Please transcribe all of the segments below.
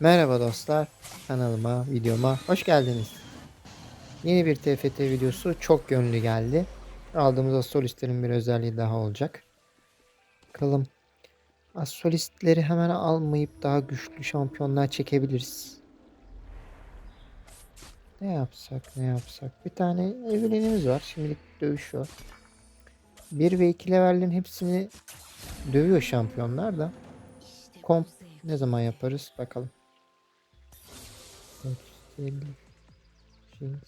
Merhaba dostlar, kanalıma, videoma hoş geldiniz. Yeni bir TFT videosu çok yönlü geldi. Aldığımız astrolistlerin bir özelliği daha olacak. Bakalım. Astrolistleri hemen almayıp daha güçlü şampiyonlar çekebiliriz. Ne yapsak ne yapsak. Bir tane evlenimiz var. Şimdilik dövüşüyor. 1 ve 2 levellerin hepsini dövüyor şampiyonlar da. Komp ne zaman yaparız bakalım. 450 Jinx.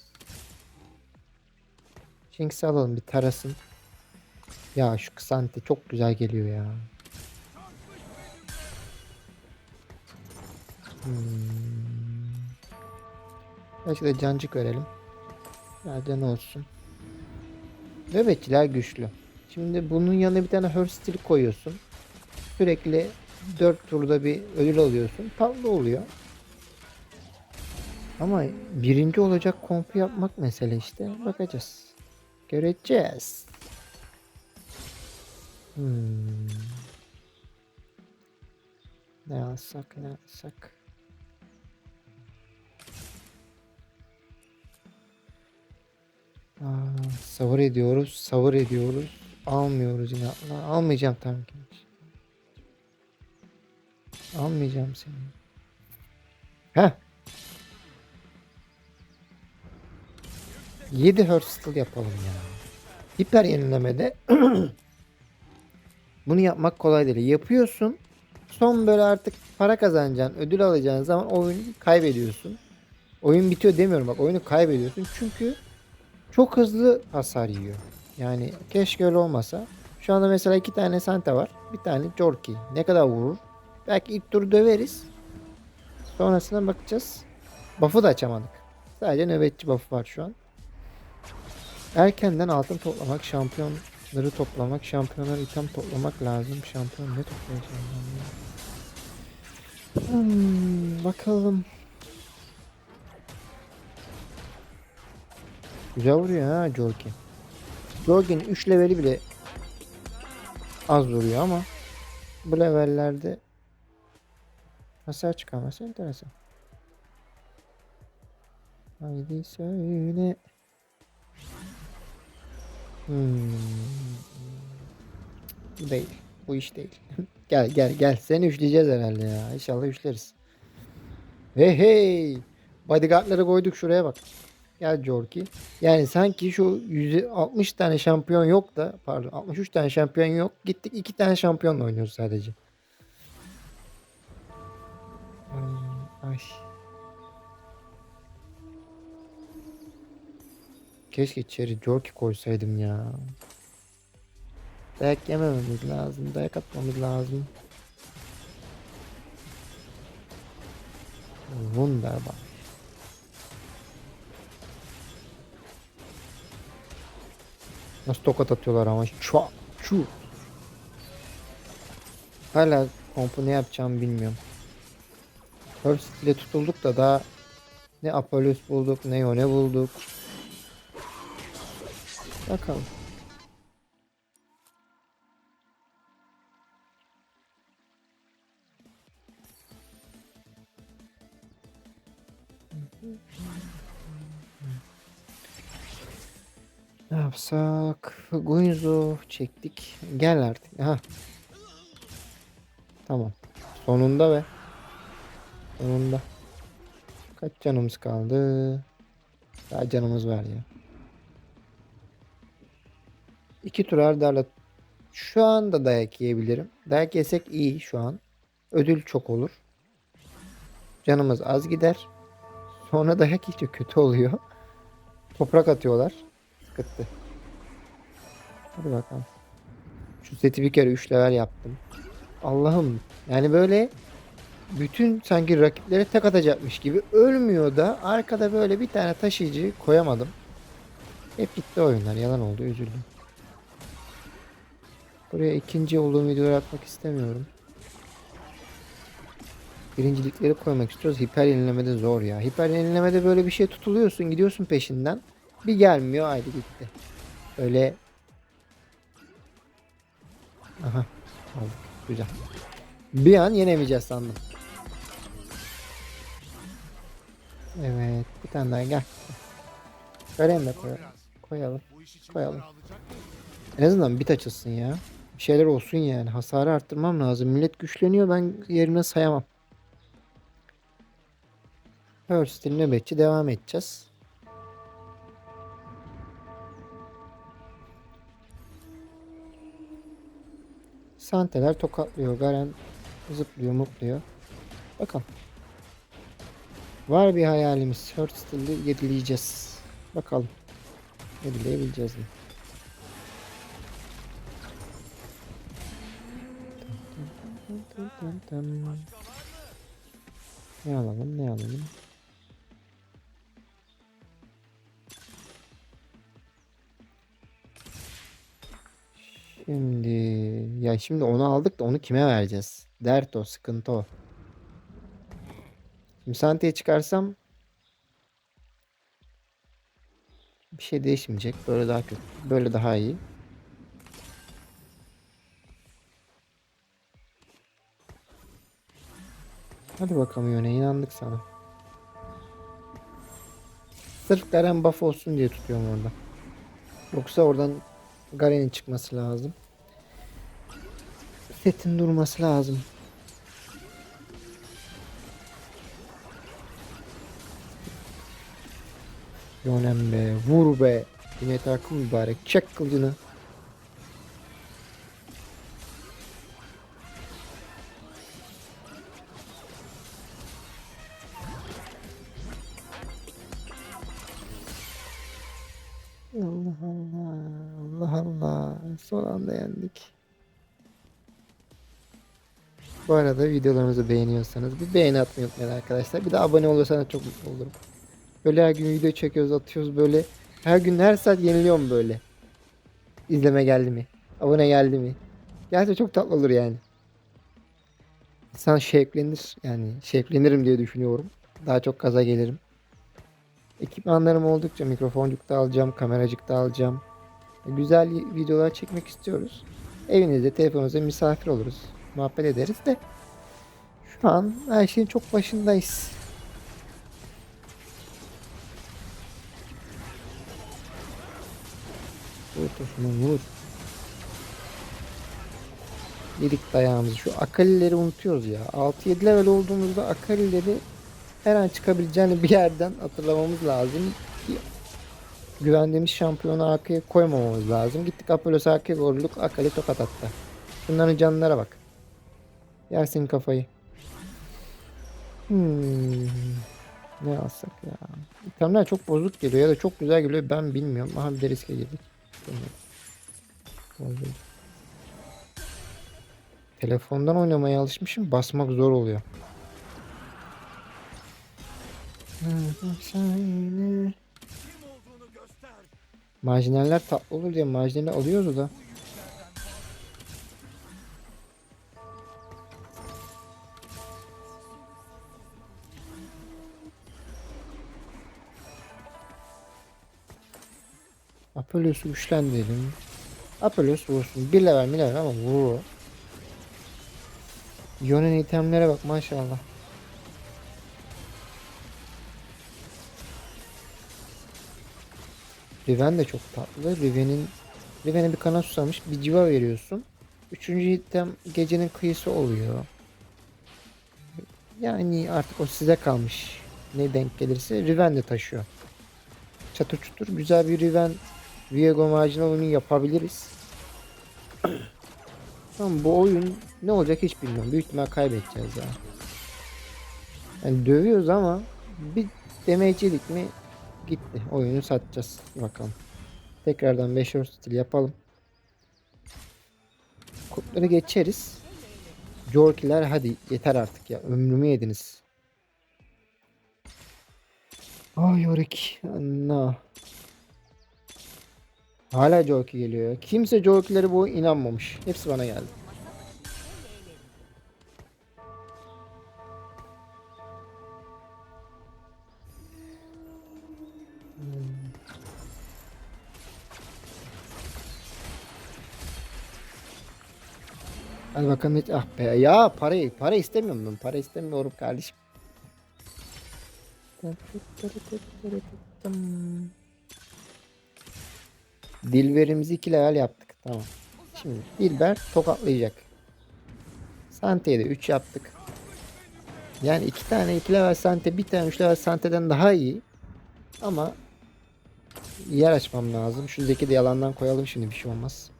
Jinx'i alalım bir tarasın. Ya şu Kısante çok güzel geliyor ya. Hmm. Belki de cancık verelim. Can olsun. Nöbetçiler güçlü. Şimdi bunun yanına bir tane Hearthstone koyuyorsun. Sürekli 4 turda bir ödül alıyorsun. Tatlı oluyor. Ama birinci olacak kompu yapmak mesele işte. Bakacağız. Göreceğiz. Hmm. Ne alsak ne alsak. Aa, savur ediyoruz, savur ediyoruz. Almıyoruz inatla. Almayacağım tam ki. Almayacağım seni. Heh. 7 Hearthstone yapalım ya. Hiper yenilemede bunu yapmak kolay değil. Yapıyorsun. Son böyle artık para kazanacaksın, ödül alacağın zaman oyunu kaybediyorsun. Oyun bitiyor demiyorum bak oyunu kaybediyorsun. Çünkü çok hızlı hasar yiyor. Yani keşke öyle olmasa. Şu anda mesela iki tane Santa var. Bir tane Jorki. Ne kadar vurur? Belki ilk tur döveriz. Sonrasına bakacağız. Buff'ı da açamadık. Sadece nöbetçi buff var şu an. Erkenden altın toplamak, şampiyonları toplamak, şampiyonlar item toplamak lazım. Şampiyon ne toplayacağım ben ya? Hmm, bakalım. Güzel vuruyor ha Jorki. Jorki'nin 3 leveli bile az vuruyor ama bu levellerde hasar çıkarması enteresan. Haydi söyle. Hmm. Bu değil. Bu iş değil. gel gel gel. Seni üçleyeceğiz herhalde ya. İnşallah üçleriz. Hey hey. Bodyguardları koyduk şuraya bak. Gel Jorki. Yani sanki şu 160 tane şampiyon yok da pardon 63 tane şampiyon yok. Gittik 2 tane şampiyonla oynuyoruz sadece. Ay. ay. Keşke içeri Jorki koysaydım ya. Dayak yemememiz lazım. Dayak atmamız lazım. Wunderbar. Nasıl tokat atıyorlar ama. Çua, çu. Hala kompu ne yapacağımı bilmiyorum. Hearst ile tutulduk da daha ne Apollos bulduk ne Yone bulduk. Bakalım. Ne yapsak? Guinzo çektik. Gel artık. Aha. Tamam. Sonunda be. Sonunda. Kaç canımız kaldı? Daha canımız var ya. İki tur ardarla şu anda dayak yiyebilirim. Dayak yesek iyi şu an. Ödül çok olur. Canımız az gider. Sonra dayak iyice kötü oluyor. Toprak atıyorlar. Sıkıntı. Hadi bakalım. Şu seti bir kere 3 level yaptım. Allah'ım. Yani böyle bütün sanki rakiplere tek atacakmış gibi ölmüyor da arkada böyle bir tane taşıyıcı koyamadım. Hep gitti oyunlar. Yalan oldu. Üzüldüm. Buraya ikinci olduğum videoları atmak istemiyorum. Birincilikleri koymak istiyoruz. Hiper yenilemede zor ya. Hiper yenilemede böyle bir şey tutuluyorsun. Gidiyorsun peşinden. Bir gelmiyor. Haydi gitti. Öyle. Aha. Aldık. Güzel. Bir an yenemeyeceğiz sandım. Evet. Bir tane daha gel. Garen de koyalım. Koyalım. Koyalım. En azından bit açılsın ya. Şeyler olsun yani. Hasarı arttırmam lazım. Millet güçleniyor. Ben yerine sayamam. Hearthstone nöbetçi devam edeceğiz. Santeler tokatlıyor. Garen zıplıyor, mutluyor. Bakalım. Var bir hayalimiz. Hearthstone'ı yedileyeceğiz. Bakalım. Yedileyebileceğiz mi? Ne alalım ne alalım? Şimdi ya şimdi onu aldık da onu kime vereceğiz? Dert o, sıkıntı o. Şimdi Sante'yi çıkarsam bir şey değişmeyecek. Böyle daha kötü. Böyle daha iyi. Hadi bakalım Yone inandık sana. Sırf Garen buff olsun diye tutuyorum orada. Yoksa oradan Garen'in çıkması lazım. Setin durması lazım. Yonem be, vur be. Yine takım mübarek. Çek kılıcını. Son anda yendik. Bu arada videolarımızı beğeniyorsanız bir beğeni atmayı unutmayın arkadaşlar. Bir de abone olursanız çok mutlu olurum. Böyle her gün video çekiyoruz atıyoruz böyle. Her gün her saat yeniliyorum böyle. İzleme geldi mi? Abone geldi mi? Gerçekten çok tatlı olur yani. İnsan şevklenir yani şevklenirim diye düşünüyorum. Daha çok gaza gelirim. Ekipmanlarım oldukça mikrofoncuk da alacağım, kameracık da alacağım. Güzel videolar çekmek istiyoruz. Evinizde, telefonunuzda misafir oluruz. Muhabbet ederiz de. Şu an her şeyin çok başındayız. Vur tosunum vur. Yedik dayağımızı. Şu akalileri unutuyoruz ya. 6-7 level olduğumuzda akalileri her an çıkabileceğini bir yerden hatırlamamız lazım. Güvendiğimiz şampiyonu arkaya koymamamız lazım. Gittik Apollos arkaya vurduk. Akali tokat attı. Şunların canlara bak. Yersin kafayı. Hmm. Ne alsak ya? İtemler çok bozuk geliyor ya da çok güzel geliyor ben bilmiyorum. Aha bir de riske girdik. Telefondan oynamaya alışmışım. Basmak zor oluyor. Marjinaller tatlı olur diye marjinali alıyoruz da. Apelios'u güçlendirelim. Apelios vursun. Bir level mi level ama vurur. Yonen itemlere bak maşallah. Riven de çok tatlı. Riven'in Riven'e bir kanat susamış. Bir civa veriyorsun. Üçüncü item gecenin kıyısı oluyor. Yani artık o size kalmış. Ne denk gelirse Riven de taşıyor. Çatır çutur güzel bir Riven Viego marjinal oyunu yapabiliriz. Ama bu oyun ne olacak hiç bilmiyorum. Büyük ihtimal kaybedeceğiz ya. Yani dövüyoruz ama bir damage yedik mi gitti. Oyunu satacağız. Bakalım. Tekrardan 5 stil yapalım. Kurtları geçeriz. Jorkiler hadi yeter artık ya. Ömrümü yediniz. Ay Yorik. Anna. Hala Jorki geliyor ya. Kimse Jorki'lere bu inanmamış. Hepsi bana geldi. Hadi bakalım hiç ah be ya parayı para istemiyorum ben para istemiyorum kardeşim. Dilberimizi iki level yaptık. Tamam. Şimdi Dilber tokatlayacak. Sante'ye de 3 yaptık. Yani iki tane 2 level Sante bir tane 3 level Sante'den daha iyi. Ama yer açmam lazım. Şuradaki de yalandan koyalım şimdi bir şey olmaz.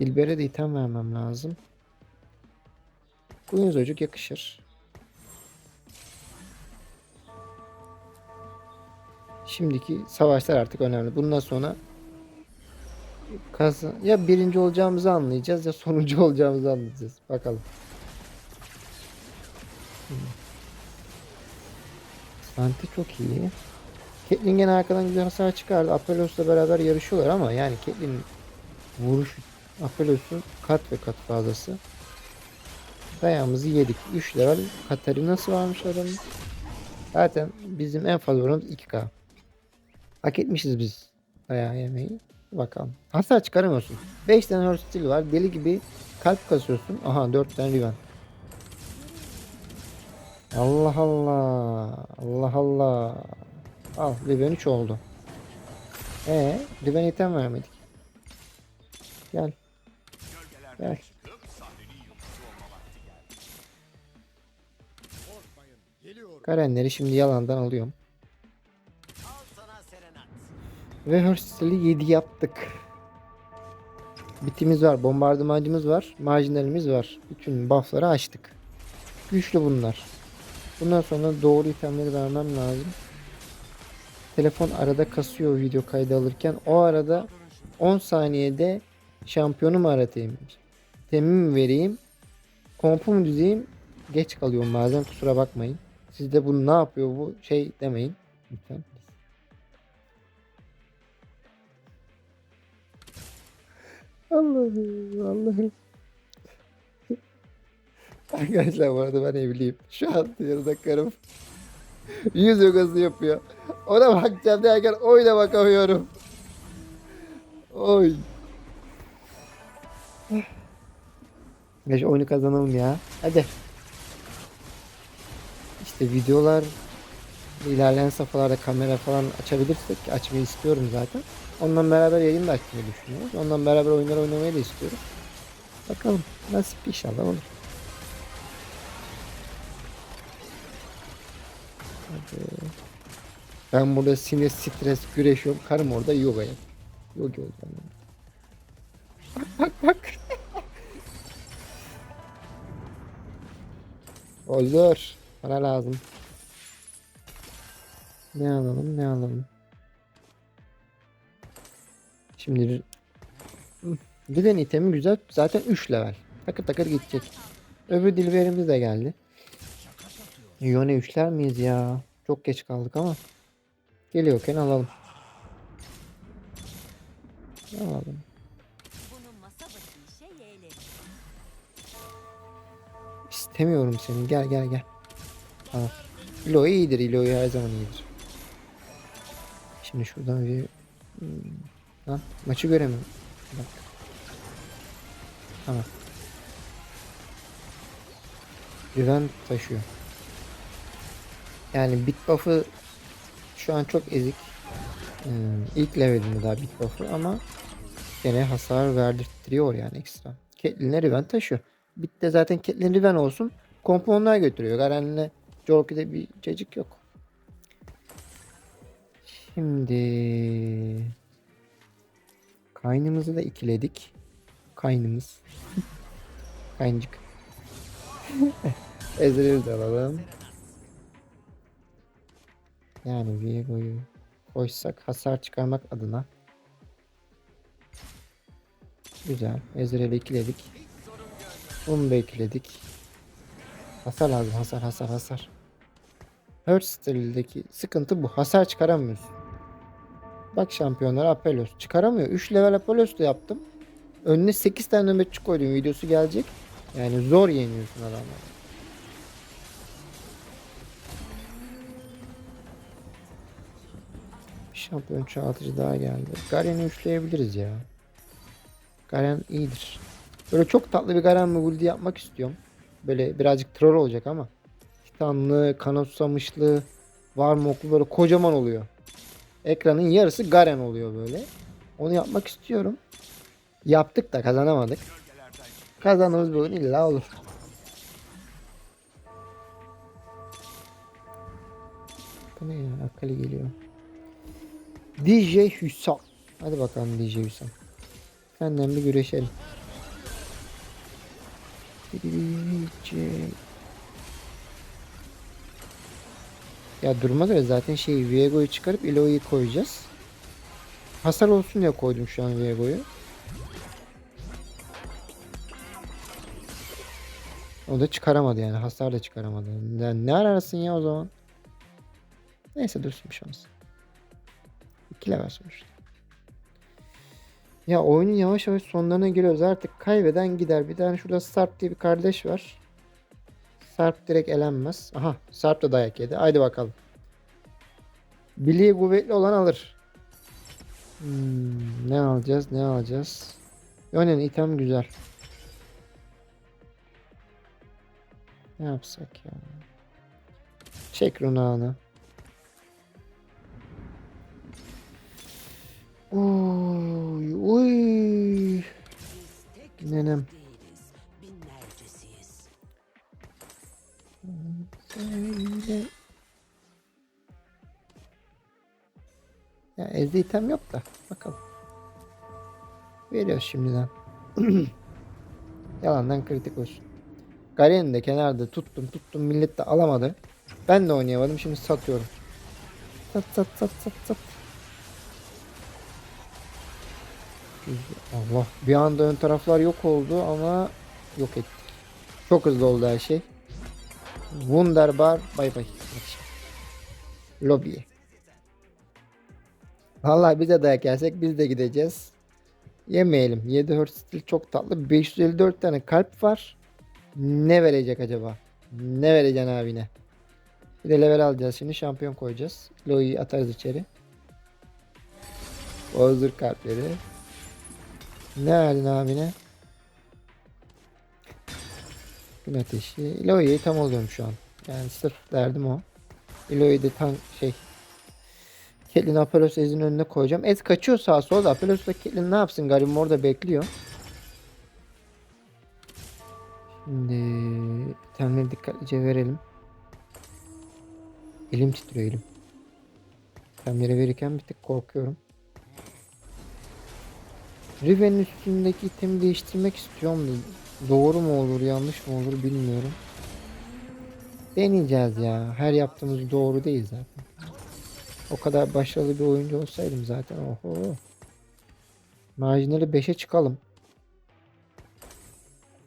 Dilber'e de item vermem lazım. Kuyunuz çocuk yakışır. Şimdiki savaşlar artık önemli. Bundan sonra kazan ya birinci olacağımızı anlayacağız ya sonuncu olacağımızı anlayacağız. Bakalım. Santi çok iyi. Caitlyn gene arkadan güzel hasar çıkardı. Apelos'la beraber yarışıyorlar ama yani Caitlyn vuruş Apelos'un kat ve kat fazlası. Dayağımızı yedik. 3 level Katarina'sı varmış adamın. Zaten bizim en fazla oranımız 2K. Hak etmişiz biz dayağı yemeği. Bakalım. Hasar çıkaramıyorsun. 5 tane Steel var. Deli gibi kalp kasıyorsun. Aha 4 tane Riven. Allah Allah. Allah Allah. Al Riven 3 oldu. Ee, Riven item vermedik. Gel. Gel. Karenleri şimdi yalandan alıyorum. Ve Hurstle'i 7 yaptık. Bitimiz var, bombardımancımız var, marjinalimiz var. Bütün buff'ları açtık. Güçlü bunlar. Bundan sonra doğru itemleri vermem lazım. Telefon arada kasıyor video kaydı alırken. O arada 10 saniyede şampiyonu mu aratayım? Temin mi vereyim? Kompu mu düzeyim? Geç kalıyorum bazen kusura bakmayın. Siz de bunu ne yapıyor bu şey demeyin. Lütfen. Allah'ım Allah'ım. Arkadaşlar bu arada ben evliyim. Şu an yanında karım yüz yogası yapıyor. Ona bakacağım derken oyuna bakamıyorum. Oy. Geç oyunu kazanalım ya. Hadi. İşte videolar ilerleyen safhalarda kamera falan açabilirsek açmayı istiyorum zaten. Ondan beraber yayın da açmayı düşünüyoruz. Ondan beraber oyunlar oynamayı da istiyoruz. Bakalım nasip inşallah olur. Hadi. Ben burada sinir, stres, güreşiyorum. Karım orada yoga yap. Yoga olacağım. Olur. Para lazım. Ne alalım ne alalım. Şimdi Dilen itemi güzel. Zaten 3 level. Takır takır gidecek. Öbür dilberimiz de geldi. Yone 3'ler miyiz ya? Çok geç kaldık ama. Geliyorken alalım. Alalım. İstemiyorum seni. Gel gel gel. Tamam. Ilo iyidir. Ilo her zaman iyidir. Şimdi şuradan bir Hmm. Lan maçı göremiyorum. Bak. Tamam. Güven taşıyor. Yani bit buff'ı şu an çok ezik. Ee, ilk levelinde daha bit buff'ı ama gene hasar verdirtiyor yani ekstra. Caitlyn'e Riven taşıyor. Bit de zaten Caitlyn Riven olsun. Kompo onlar götürüyor. Garen'le Jorki'de bir cacık yok. Şimdi kaynımızı da ikiledik. Kaynımız. Kayncık. Ezreal'i de alalım. Yani Viego'yu koysak hasar çıkarmak adına. Güzel. Ezreal'i ikiledik. Bunu da ikiledik. Hasar lazım. Hasar hasar hasar. Hearthstone'daki sıkıntı bu. Hasar çıkaramıyorsun. Bak şampiyonlar Apelos. Çıkaramıyor. 3 level Apelos da yaptım. Önüne 8 tane nöbetçi koydum. Videosu gelecek. Yani zor yeniyorsun adamları. Şampiyon çoğaltıcı daha geldi. Garen'i üçleyebiliriz ya. Garen iyidir. Böyle çok tatlı bir Garen build yapmak istiyorum. Böyle birazcık troll olacak ama. Titanlı, kan susamışlı, Var mı oklu böyle kocaman oluyor. Ekranın yarısı Garen oluyor böyle. Onu yapmak istiyorum. Yaptık da kazanamadık. Kazandığımız oyun illa olur. Bu ne ya? Akali geliyor. DJ Hüsam. Hadi bakalım DJ Hüsam. Senden bir güreşelim. Ya duruma göre zaten şey Viego'yu çıkarıp Eloy'u koyacağız. Hasar olsun diye koydum şu an Viego'yu. O da çıkaramadı yani. Hasar da çıkaramadı. Ne, ne ararsın ya o zaman? Neyse dursun bir olmaz. İki level sonuçta. Ya oyunun yavaş yavaş sonlarına giriyoruz. Artık kaybeden gider. Bir tane şurada Sarp diye bir kardeş var. Sarp direkt elenmez. Aha Sarp da dayak yedi. Haydi bakalım. Bileği kuvvetli olan alır. Hmm, ne alacağız ne alacağız? Yonen item güzel. Ne yapsak ya? Çek runağını. Uy, uy. Nenem. Ya elde item yok da bakalım. Veriyoruz şimdiden. Yalandan kritik olsun. Garen'i de kenarda tuttum tuttum millet de alamadı. Ben de oynayamadım şimdi satıyorum. Sat sat sat sat sat. Allah bir anda ön taraflar yok oldu ama yok ettik. Çok hızlı oldu her şey. Wunderbar bay bay. Lobiye. Vallahi bize dayak yersek biz de gideceğiz. Yemeyelim. 7 Hurt stil çok tatlı. 554 tane kalp var. Ne verecek acaba? Ne vereceksin abine? Bir de level alacağız şimdi. Şampiyon koyacağız. Loi'yi atarız içeri. Bozdur kalpleri. Ne verdin abine? Gün ateşi. Loi'yi tam alıyorum şu an. Yani sırf derdim o. Loi'yi de tam şey Caitlyn Apelos Ez'in önüne koyacağım. Ez kaçıyor sağa sola da Apelos da Caitlyn ne yapsın? Garibim orada bekliyor. Şimdi itemleri dikkatlice verelim. Elim titriyor elim. İtemleri verirken bir tık korkuyorum. Riven'in üstündeki itemi değiştirmek istiyorum da doğru mu olur yanlış mı olur bilmiyorum. Deneyeceğiz ya. Her yaptığımız doğru değil zaten. O kadar başarılı bir oyuncu olsaydım zaten oho. Marjinali 5'e çıkalım.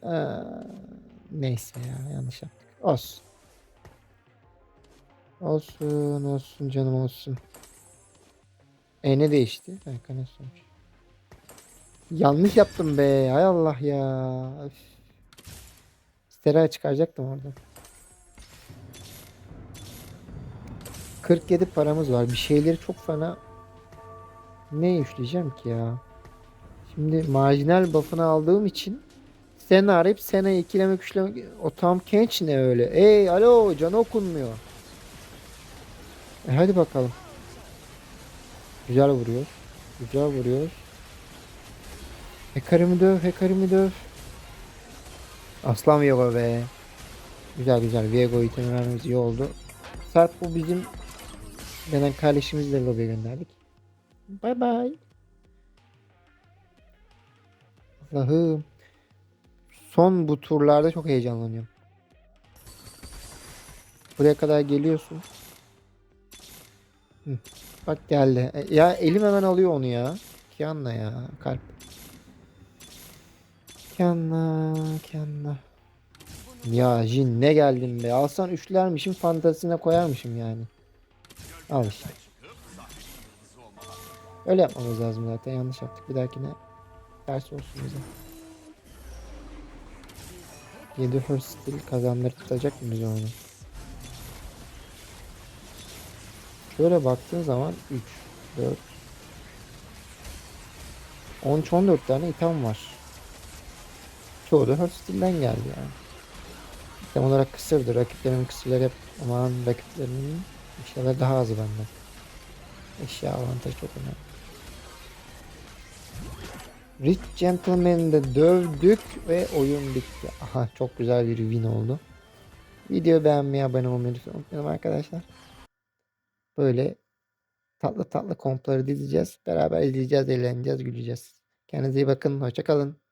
Ee, neyse ya yanlış yaptık. Olsun. Olsun olsun canım olsun. E ne değişti? Ha, kanal sonuç. Yanlış yaptım be. Hay Allah ya. Üf. Stereo çıkaracaktım oradan. 47 paramız var. Bir şeyleri çok fena ne işleyeceğim ki ya? Şimdi marjinal buff'ını aldığım için Sena arayıp Sena'yı ikilemek üçlemek o tam genç ne öyle? Ey alo can okunmuyor. E hadi bakalım. Güzel vuruyor. Güzel vuruyor. Hekarımı döv, hekarımı döv. Aslan Viego be. Güzel güzel. Viego itemi vermemiz iyi oldu. Sarp bu bizim Neden kardeşimizi de lobiye gönderdik. Bay bay. Allah'ım. Son bu turlarda çok heyecanlanıyorum. Buraya kadar geliyorsun. Hı. Bak geldi. E, Ya elim hemen alıyor onu ya. Kianla ya. Kalp. Kianla. Kianla. Ya Jin ne geldin be. Alsan üçlermişim fantazisine koyarmışım yani. Al işte. Öyle yapmamız lazım zaten. Yanlış yaptık. Bir dahakine ters olsun bize. 7 first skill kazandırtacak mı bize onu? Şöyle baktığın zaman 3, 4 13-14 tane item var. Çoğu da skill'den geldi yani. İtem olarak kısırdı. Rakiplerin kısırları hep aman rakiplerinin İnşallah daha azı benden. Eşya avantajı çok önemli. Rich Gentleman'ı da dövdük ve oyun bitti. Aha çok güzel bir win oldu. Video beğenmeyi, abone olmayı unutmayalım arkadaşlar. Böyle tatlı tatlı kompları dizeceğiz. Beraber izleyeceğiz, eğleneceğiz, güleceğiz. Kendinize iyi bakın. Hoşça kalın.